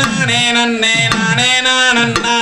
நானே நன்னே நானே நான் அண்ணா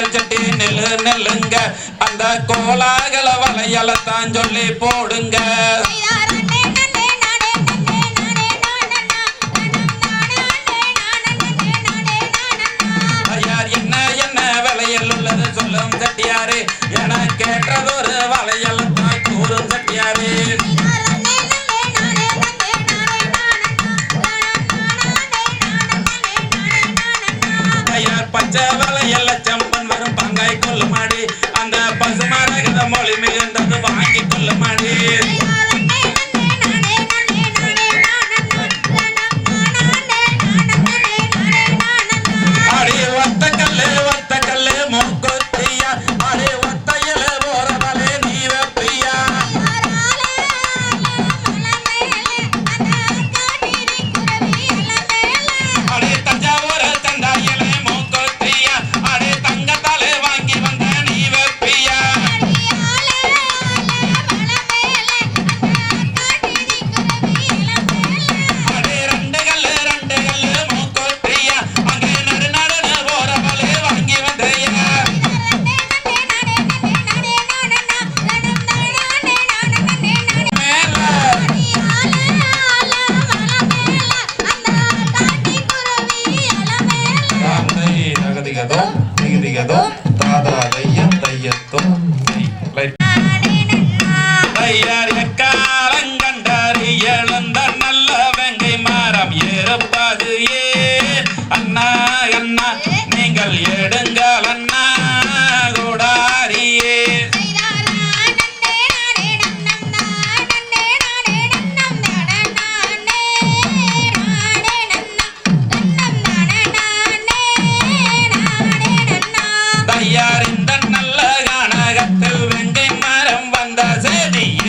வளையல் சட்டி நெல்லு நெல்லுங்க. அந்த கோலாகல வளையலத்தான் சொல்லி போடுங்க. என்ன என்ன விலையில் உள்ளது சொல்லும் சட்டியாரு. என கேட்டதொரு வளையல் தான் கூறும் சட்டியாரு. பச்சை வளையல் கொள்ளுமாடி அந்த பசுமரகத மொழி மிகுந்தது வாங்கி கொள்ளுமாடி Ready?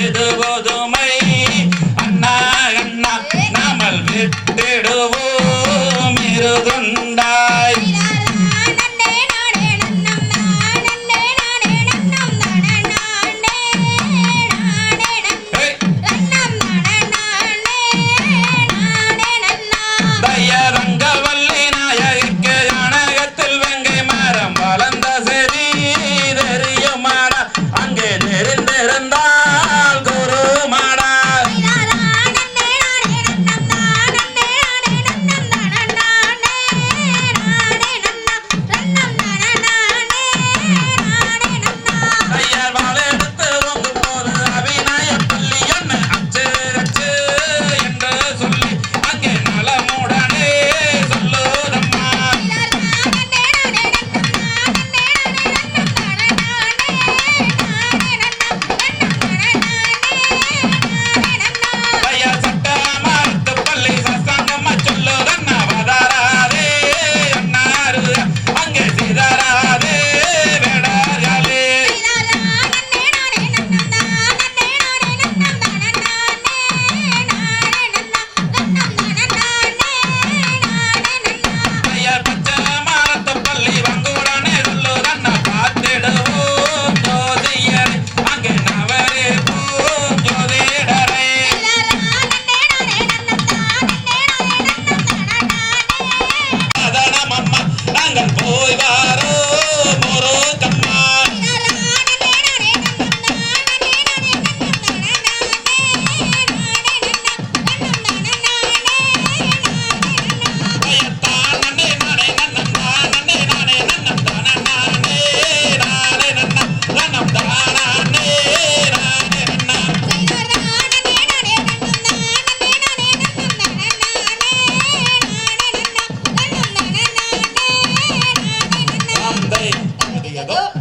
だと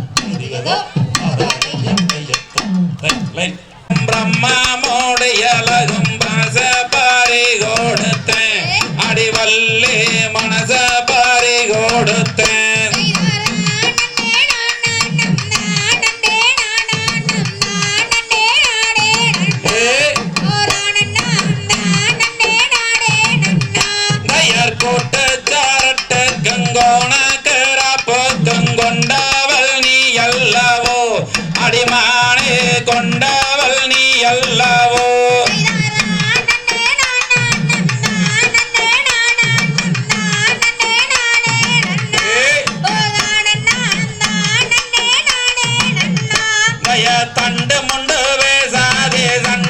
அடிமானே கொண்டவள் நீ அல்லவோ? தண்டு முண்டு வேசாதே சண்டால